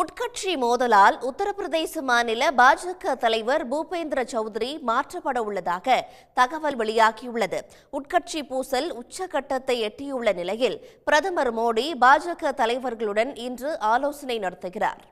உட்கட்சி மோதலால் உத்தரப்பிரதேச மாநில பாஜக தலைவர் பூபேந்திர சௌத்ரி மாற்றப்பட உள்ளதாக தகவல் வெளியாகியுள்ளது. உட்கட்சி பூசல் உச்சகட்டத்தை எட்டியுள்ள நிலையில் பிரதமர் மோடி பாஜக தலைவர்களுடன் இன்று ஆலோசனை நடத்துகிறார்.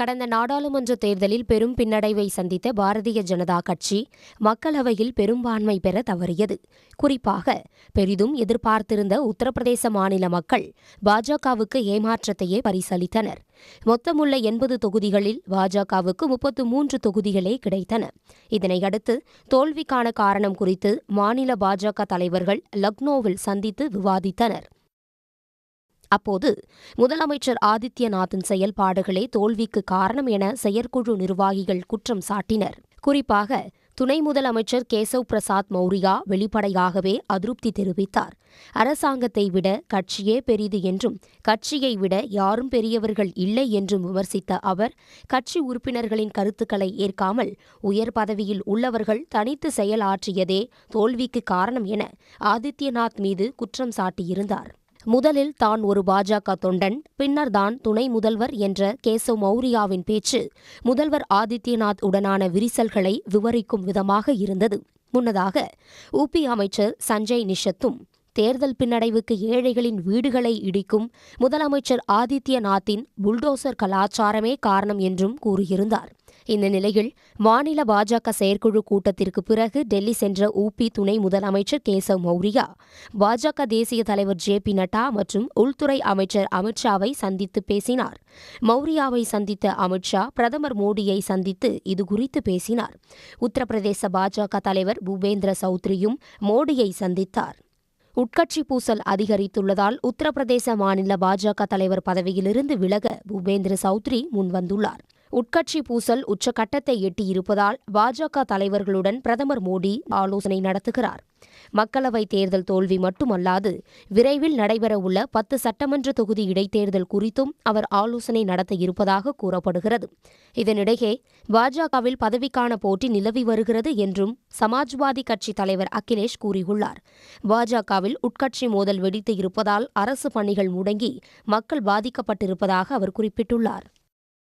கடந்த நாடாளுமன்ற தேர்தலில் பெரும் பின்னடைவை சந்தித்த பாரதிய ஜனதா கட்சி மக்களவையில் பெரும்பான்மை பெற தவறியது. குறிப்பாக பெரிதும் எதிர்பார்த்திருந்த உத்தரப்பிரதேச மாநில மக்கள் பாஜகவுக்கு ஏமாற்றத்தையே பரிசளித்தனர். மொத்தமுள்ள எண்பது தொகுதிகளில் பாஜகவுக்கு முப்பத்து மூன்று தொகுதிகளே கிடைத்தன. இதனையடுத்து தோல்விக்கான காரணம் குறித்து மாநில பாஜக தலைவர்கள் லக்னோவில் சந்தித்து விவாதித்தனர். அப்போது முதலமைச்சர் ஆதித்யநாத்தின் செயல்பாடுகளே தோல்விக்கு காரணம் என செயற்குழு நிர்வாகிகள் குற்றம் சாட்டினர். குறிப்பாக துணை முதலமைச்சர் கேசவ் பிரசாத் மௌரியா வெளிப்படையாகவே அதிருப்தி தெரிவித்தார். அரசாங்கத்தை விட கட்சியே பெரிது என்றும் கட்சியை விட யாரும் பெரியவர்கள் இல்லை என்றும் விமர்சித்த அவர் கட்சி உறுப்பினர்களின் கருத்துக்களை ஏற்காமல் உயர் பதவியில் உள்ளவர்கள் தனித்து செயலாற்றியதே தோல்விக்கு காரணம் என ஆதித்யநாத் மீது குற்றம் சாட்டியிருந்தார். முதலில் தான் ஒரு பாஜக தொண்டன் பின்னர் தான் துணை முதல்வர் என்ற கேசவ் மௌரியாவின் பேச்சு முதல்வர் ஆதித்யநாத் உடனான விரிசல்களை விவரிக்கும் விதமாக இருந்தது. முன்னதாக உபி அமைச்சர் சஞ்சய் நிஷத்தும் தேர்தல் பின்னடைவுக்கு ஏழைகளின் வீடுகளை இடிக்கும் முதலமைச்சர் ஆதித்யநாத்தின் புல்டோசர் கலாச்சாரமே காரணம் என்றும் கூறியிருந்தார். இந்த நிலையில் மாநில பாஜக செயற்குழு கூட்டத்திற்கு பிறகு டெல்லி சென்ற உபி துணை முதலமைச்சர் கேசவ் மௌரியா பாஜக தேசிய தலைவர் ஜே பி நட்டா மற்றும் உள்துறை அமைச்சர் அமித்ஷாவை சந்தித்து பேசினார். மௌரியாவை சந்தித்த அமித்ஷா பிரதமர் மோடியை சந்தித்து இதுகுறித்து பேசினார். உத்தரப்பிரதேச பாஜக தலைவர் பூபேந்திர சௌத்ரியும் மோடியை சந்தித்தார். உட்கட்சி பூசல் அதிகரித்துள்ளதால் உத்தரப்பிரதேச மாநில பாஜக தலைவர் பதவியிலிருந்து விலக பூபேந்திர சௌத்ரி முன்வந்துள்ளார். உட்கட்சி பூசல் உச்சகட்டத்தை எட்டியிருப்பதால் பாஜக தலைவர்களுடன் பிரதமர் மோடி ஆலோசனை நடத்துகிறார். மக்களவைத் தேர்தல் தோல்வி மட்டுமல்லாது விரைவில் நடைபெறவுள்ள பத்து சட்டமன்ற தொகுதி இடைத்தேர்தல் குறித்தும் அவர் ஆலோசனை நடத்த இருப்பதாக கூறப்படுகிறது. இதனிடையே பாஜகவில் பதவிக்கான போட்டி நிலவி வருகிறது என்றும் சமாஜ்வாதி கட்சி தலைவர் அகிலேஷ் கூறியுள்ளார். பாஜகவில் உட்கட்சி மோதல் வெடித்து இருப்பதால் அரசு பணிகள் முடங்கி மக்கள் பாதிக்கப்பட்டிருப்பதாக அவர் குறிப்பிட்டுள்ளார்.